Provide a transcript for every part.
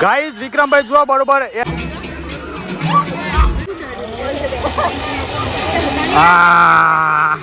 Guys વિક્રમભાઈ જુઓ બરોબર આ.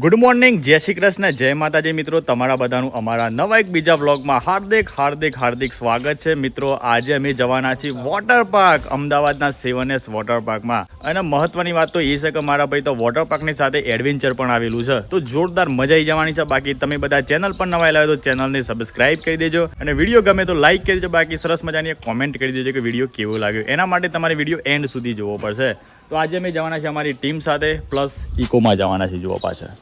ગુડ મોર્નિંગ જય શ્રી કૃષ્ણ, જય માતાજી મિત્રો, તમારા બધાનું અમારા નવા એક બીજા વ્લોગમાં હાર્દિક હાર્દિક હાર્દિક સ્વાગત છે. મિત્રો, આજે અમે જવાના છીએ વોટર પાર્ક અમદાવાદના સેવન એસ વોટર પાર્કમાં અને મહત્વની વાત તો એ છે કે મારા ભાઈ તો વોટર પાર્કની સાથે એડવેન્ચર પણ આવેલું છે. તો જોરદાર મજા આવી જવાની છે. બાકી તમે બધા ચેનલ પર નવા આવ્યા તો ચેનલને સબસ્ક્રાઇબ કરી દેજો. અને વીડિયો ગમે તો લાઇક કરી દેજો. બાકી સરસ મજાની કોમેન્ટ કરી દેજો કે વીડિયો કેવો લાગ્યો. એના માટે તમારે વીડિયો એન્ડ સુધી જોવો પડશે. તો આજે અમે જવાના છે અમારી ટીમ સાથે પ્લસ ઇકોમાં જવાના છે જોવા પાછળ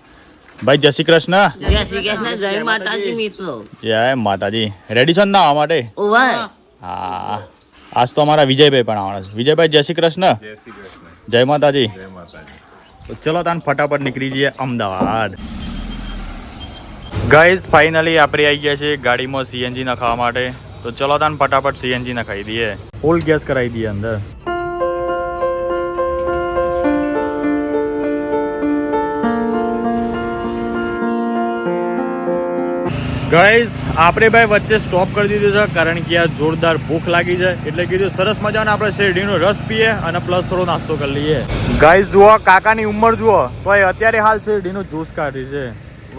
ભાઈ જય શ્રી કૃષ્ણ. જય શ્રી કૃષ્ણ જય માતાજી. મિત્રો. જય માતાજી. રેડી છો ને આવવા માટે? હા. આજ તો અમારા વિજયભાઈ પણ આવવાના છે. વિજયભાઈ જય શ્રી કૃષ્ણ. જય માતાજી. તો ચલો તાન ફટાફટ નીકળી જઈએ અમદાવાદ. ગાઈઝ ફાઇનલી આપણે આવી ગયા છીએ ગાડીમાં સીએનજી નખાવા માટે. તો ચલો તાન ફટાફટ સીએનજી નખાઈ દઈએ. ફૂલ ગેસ કરાવી દઈએ અંદર. ગાઈઝ આપણે ભાઈ વચ્ચે સ્ટોપ કરી દીધું છે કારણ કે આ જોરદાર ભૂખ લાગી છે. એટલે કીધું સરસ મજાનો આપણે શેરડીનો રસ પીએ અને પ્લસ થોડો નાસ્તો કરી લઈએ. ગાઈઝ જુઓ કાકાની ઉંમર જુઓ. તો એ અત્યારે હાલ શેરડીનો જ્યુસ કાઢી છે.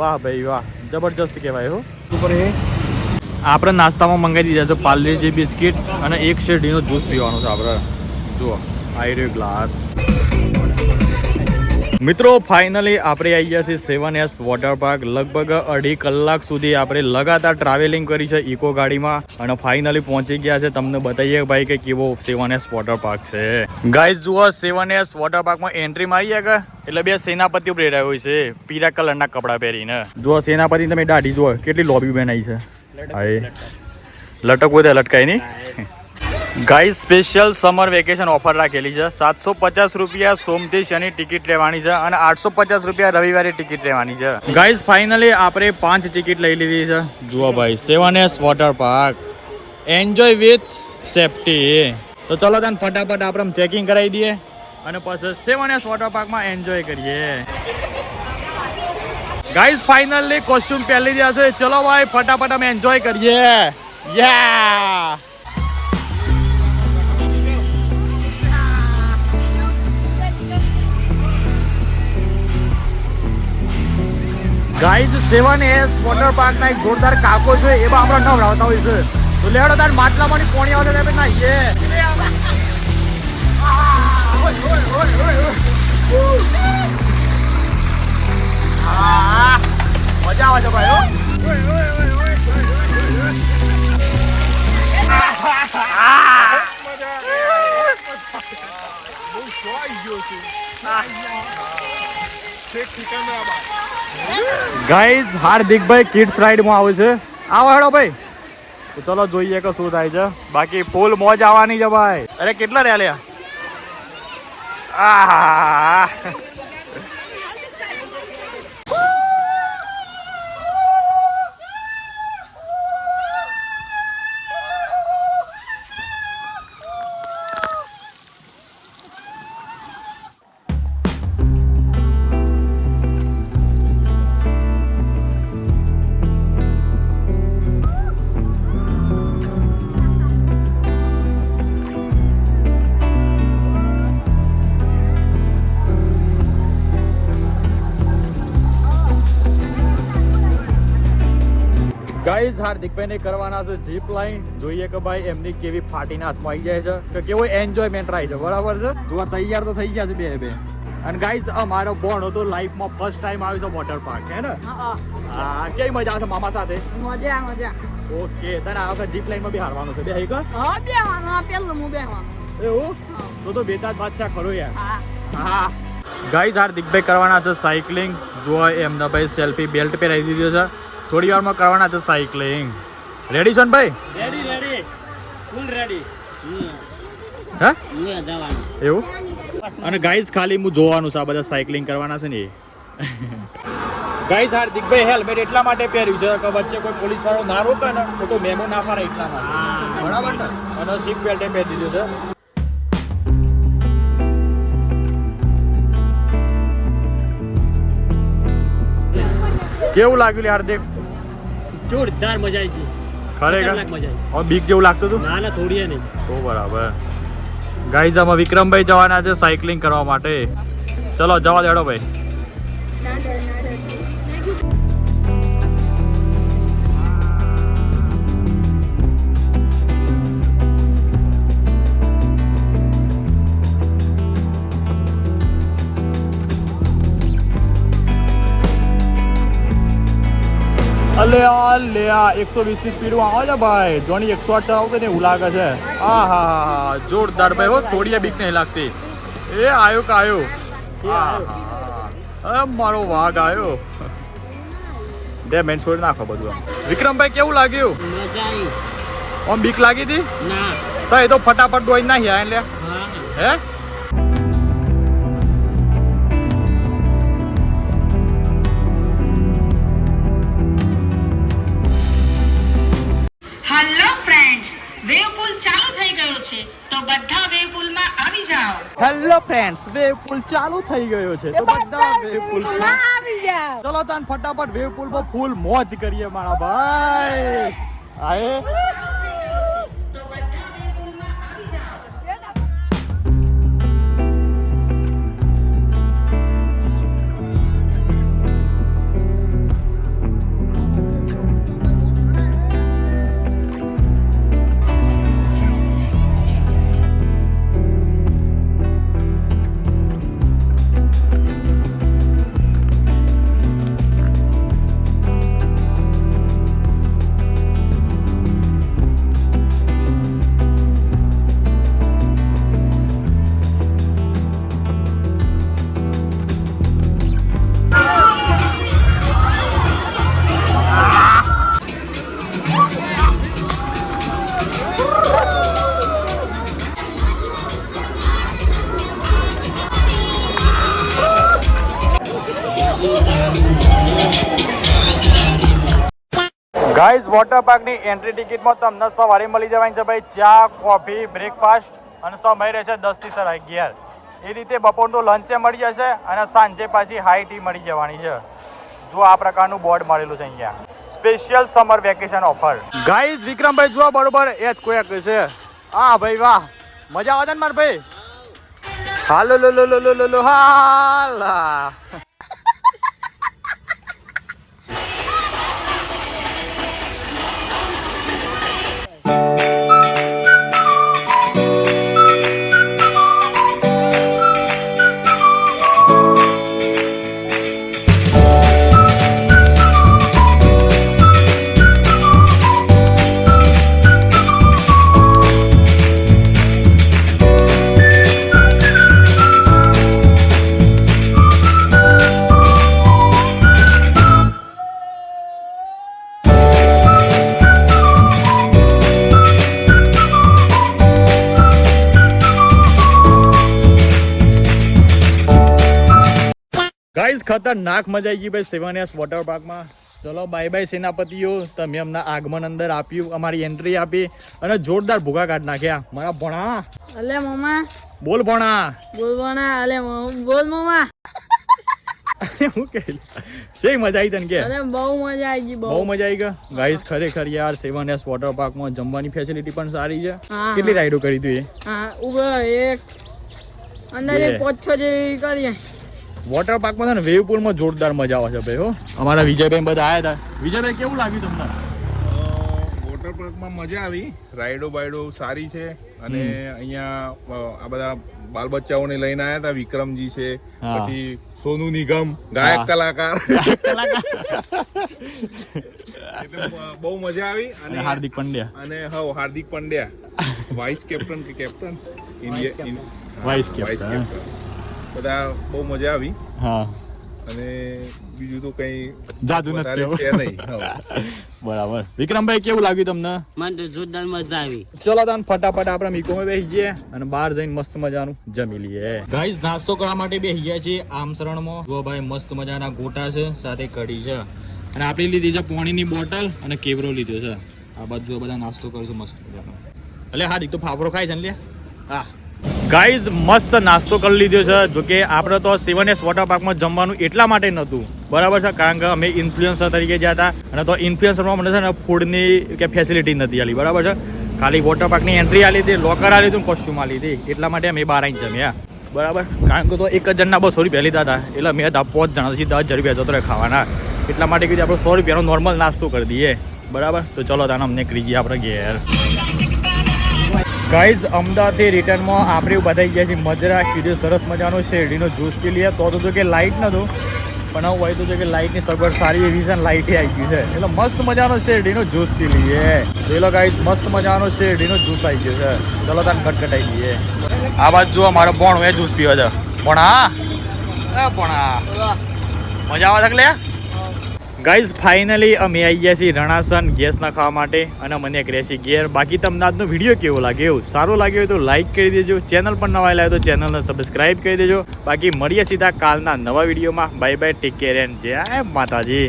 વાહ ભાઈ વાહ. જબરજસ્ત કહેવાય હો. આપણે નાસ્તામાં મંગાવી દીધા છે પાર્લેજી બિસ્કિટ અને એક શેરડીનો જ્યુસ પીવાનો છે આપણે. જુઓ આઈ રહ્યો ગ્લાસ મિત્રો ફાઇનલી આપણે આવી ગયા છીએ સેવન એસ વોટર પાર્ક લગભગ અઢી કલાક સુધી આપણે લગાતાર ટ્રાવેલિંગ કરી છે ઇકો ગાડીમાં અને ફાઇનલી પહોંચી ગયા છે. તમને બતાવીએ ભાઈ કે કેવો સેવન એસ વોટર પાર્ક છે. ગાઈઝ જુઓ સેવન એસ વોટર પાર્કમાં એન્ટ્રી મારી કે? એટલે બે સેનાપતિઓ પ્રેરાય હોય છે, પીળા કલરના કપડાં પહેરીને. જુઓ સેનાપતિ તમે દાઢી જુઓ, કેટલી લોબી બનાવી છે. લટક દે લટકાય નહીં? Guys special summer vacation offer રાખેલી છે. સાતસો પચાસ રૂપિયા સોમથી શનિ ટિકિટ લેવાની છે અને આઠસો પચાસ રૂપિયા રવિવારે ટિકિટ લેવાની છે. ગાઈઝ ફાઇનલી આપણે પાંચ ટિકિટ લઈ લીધી છે. જુઓ ભાઈ seven S water park enjoy with safety તો ચલો તને ફટાફટ આપણે ચેકિંગ કરાવી દઈએ અને પછી સેવન એસ વોટર પાર્કમાં એન્જોય કરીએ. ગાઈઝ ફાઇનલી કોસ્ટ્યુમ પહેરી રહ્યા છે. ચલો ભાઈ, ફટાફટ અમે એન્જોય કરીએ. Yeah guys seven S water park ના એક જોરદાર કાકો છે એવા આપણે નવરાવતા હોય છે તો લેવડો તાર માટલામાંની પોણી આવે તમે નાહીએ આ, મજા આવે છે ભાઈ હો. ગાઈઝ હાર્દિકભાઈ કિડ્સ રાઈડમાં આવે છે. આવો હેડો ભાઈ. તો ચલો જોઈએ કે શું થાય છે. બાકી ફૂલ મોજ આવવાની છે ભાઈ. અરે કેટલા રહ્યા લ્યા? આહા ગાઈઝ હાર્દિકભાઈને કરવાના છે જીપ લાઈન. જોઈએ કે ભાઈ એમની કેવી ફાટીના હાથમાં આવી જાય છે કે કેવો એન્જોયમેન્ટ રહે છે બરાબર છે? જોવા તૈયાર તો થઈ ગયા છે બે બે. અને ગાઈઝ અમારો બોન હતો લાઈફમાં ફર્સ્ટ ટાઈમ આવ્યો છે વોટર પાર્ક હે ને? હા કેવી મજા આવશે મામા સાથે? મજા મજા. ઓકે તને આ વખત જીપ લાઈનમાં બી હારવાનું છે બે હઈ હા બેહારવાનું આ પેલું હું બેહવાનું. એવું? તો તો બેતાજ બાદશાહ ખરો યાર. હા. હા. ગાઈઝ હાર્દિકભાઈ કરવાના છે સાયકલિંગ. જો એમના ભાઈ સેલ્ફી બેલ્ટ પહેરાવી દીધો છે. થોડી વારમાં કરવાના છે સાયકલિંગ રેડી છો ને ભાઈ રેડી રેડી ફૂલ રેડી હે એવું? અને ગાઈઝ ખાલી હું જોવાનું છે આ બધા સાયકલિંગ કરવાના છે ને ગાઈઝ હાર્દિકભાઈ હેલ્મેટ એટલા માટે પહેર્યું છે કે વચ્ચે કોઈ પોલીસ વાળો ના રોકે ને ખોટો મેમો ના ફાડે એટલા માટે. બરાબર ને? અને સીટ બેલ્ટ પહેરી દીધું છે. કેવું લાગ્યું હાર્દિક? જોરદાર મજા આવી ગઈ. ખરેખર? મજા આવી હવે બીક જેવું લાગતું હતું? ના ના થોડી નહીં તો બરાબર. ગાઈઝ આમાં વિક્રમભાઈ જવાના છે સાયકલિંગ કરવા માટે. ચલો જવા દેડો ભાઈ. અલે આ લે આ એકસો વીસની સ્પીડમાં આવે છે ભાઈ? જોની એકસો આઠ ચલાવતો ને એવું લાગે છે. આ હા હા હા જોરદાર ભાઈ હો થોડી બીક નહીં લાગતી. એ આયો કાયો. અરે મારો વાઘ આવ્યો બે મેન છોડી નાખો બધું વિક્રમભાઈ કેવું લાગ્યું? આમ બીક લાગી હતી ના. તો એ તો ફટાફટ દોઈ નાખ્યા એટલે હા? છે. તો બધા વેવ પુલમાં આવી જાઓ. હેલો ફ્રેન્ડ્સ વેવ પુલ ચાલુ થઈ ગયો છે. તો બધા વેવ પુલ આવી જાઓ. ચલો તાન ફટાફટ વેવ પુલ પર ફૂલ મોજ કરીએ મારા ભાઈ. આયે. ગાઈઝ વોટર પાર્કની એન્ટ્રી ટિકિટમાં તમને સવારે મળી જવાની છે ભાઈ ચા કોફી બ્રેકફાસ્ટ અને સમય રહેશે દસથી સર અગિયાર. એ રીતે બપોરનું લંચે મળી જશે અને સાંજે પાછી હાઈ ટી મળી જવાની છે. જો આ પ્રકારનું બોર્ડ મળેલું છે અહીંયા. Special summer vacation offer guys, વિક્રમભાઈ, જુઓ બરોબર, એ જ કોઈક છે. હા ભાઈ, વાહ. મજા આવે છે ને મારા ભાઈ? હાલો, લો લો લો લો લો લો હાલા. ખતરનાક મજા આવી ગઈ ભાઈ સેવાનિયાસ વોટર પાર્કમાં ચલો બાય બાય સેનાપતિઓ. તમે અમને આગમન અંદર આપ્યું અમારી એન્ટ્રી આપી અને જોરદાર ભૂગા કાઢ નાખ્યા. મારા ભણા. અલે મમ્મા બોલ ભણા. અલે બોલ મમ્મા હું કે શેય મજા આવી તને કે? અરે બહુ મજા આવી ગઈ બહુ. મજા આવી ગઈ. ગાઈસ ખરેખર યાર સેવન એસ વોટર પાર્કમાં જમવાની ફેસિલિટી પણ સારી છે. કેટલી રાઈડો કરી તું એ? હા ઊભો એક. અંદાજે. પાંચ છ જેવી કરીએ. વોટર પાર્કમાં છે ને વેવ પુલમાં જોરદાર મજા આવે છે ભાઈ હો. અમારા વિજયભાઈ બધા આવ્યા હતા. વિજયભાઈ કેવું લાગ્યું તમને? વોટર પાર્કમાં મજા આવી. રાઈડો બાઈડો સારી છે અને અહીંયા આ બધા બાલ બચ્ચાઓને લઈને આવ્યા હતા. વિક્રમજી છે પછી સોનુ નિગમ ગાયક કલાકાર. બહુ મજા આવી અને અને હાર્દિક પંડ્યા. અને હવ હાર્દિક પંડ્યા. વાઇસ કેપ્ટન કે કેપ્ટન ઇન્ડિયા વાઇસ કેપ્ટન. બધા બહુ મજા આવી. હા. અને બીજું તો કઈ જાદુ નથી છે નહીં બરાબર. વિક્રમભાઈ કેવું લાગ્યું તમને? મને તો જોરદાર મજા આવી. ચલો તાન ફટાફટ આપણે મીકોમાં બેસી જઈએ અને બહાર જઈને મસ્ત મજાનું જમી લઈએ. ગાઈસ નાસ્તો કરવા માટે બેસી ગયા છીએ આમસરણમાં જો ભાઈ મસ્ત મજાના ગોટા છે સાથે કઢી છે. અને આપણી લીધી છે પાણીની બોટલ અને કેવરો લીધો છે. આ બધું બધા નાસ્તો કરશું મસ્ત મજાનો. એટલે હા તો ફાફડો ખાય છે ને લે? હા. ગાઈઝ, મસ્ત નાસ્તો કરી લીધો છે. જો કે આપણે તો સેવન એસ વોટર પાર્કમાં જમવાનું એટલા માટે નહોતું. બરાબર છે, કારણ કે અમે ઇન્ફ્લુએન્સર તરીકે ગયા હતા અને તો ઇન્ફ્લુએન્સરમાં મને છે ને ફૂડની કે ફેસિલિટી નથી આલી. બરાબર છે? ખાલી વોટર પાર્કની એન્ટ્રી આલી હતી લોકર આલી હતું કોસ્ટ્યુમ આલી હતી. એટલા માટે અમે બહાર આવીને જમ્યા. બરાબર? કારણ કે તો એક જ જણના બસો રૂપિયા લીધા હતા. એટલે મેં હતા પાંચ જણા પછી હજાર રૂપિયા જતો રહે ખાવાના. એટલા માટે કીધું આપણે સો રૂપિયાનો નોર્મલ નાસ્તો કરી દઈએ. બરાબર? તો ચલો તાને અમને કરી જઈએ આપણે ઘેર. ગાઈઝ, અમદાવાદથી રિટર્નમાં આપણે બધાઈ ગયા છીએ, મજરા કીધું સરસ મજાનો શેરડીનો જ્યુસ પી લઈએ. તો તો કે લાઇટ નહોતું પણ હું હોય તો છે કે લાઇટની સગવડ સારી એવી છે લાઇટે આવી ગઈ છે. એટલે મસ્ત મજાનો શેરડીનો જ્યુસ પી લઈએ. જોઈ લો ગાઈઝ, મસ્ત મજાનો શેરડીનો જ્યુસ આવી ગયો છે. ચલો તાને કટકટાઈ દઈએ. આ બાજુ જુઓ, મારો બોણ એ જ્યુસ પીવા છે પણ? હા પણ. હા મજા આવે છે લે ગાઈઝ ફાઇનલી અમે આવી ગયા છીએ રણાસન ગેસ નાખવા માટે અને મને એક રહેશે ગેર બાકી તમને આજનો વીડિયો કેવો લાગ્યો? સારો લાગ્યો હોય તો લાઇક કરી દેજો. ચેનલ પર નવા લાવ્યો તો ચેનલને સબસ્ક્રાઇબ કરી દેજો. બાકી મળીએ સીધા કાલના નવા વિડીયોમાં. Bye bye take care and Jai Mataji.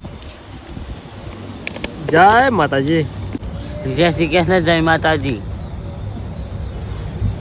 Jai માતાજી. જય શ્રી કૃષ્ણ, જય માતાજી.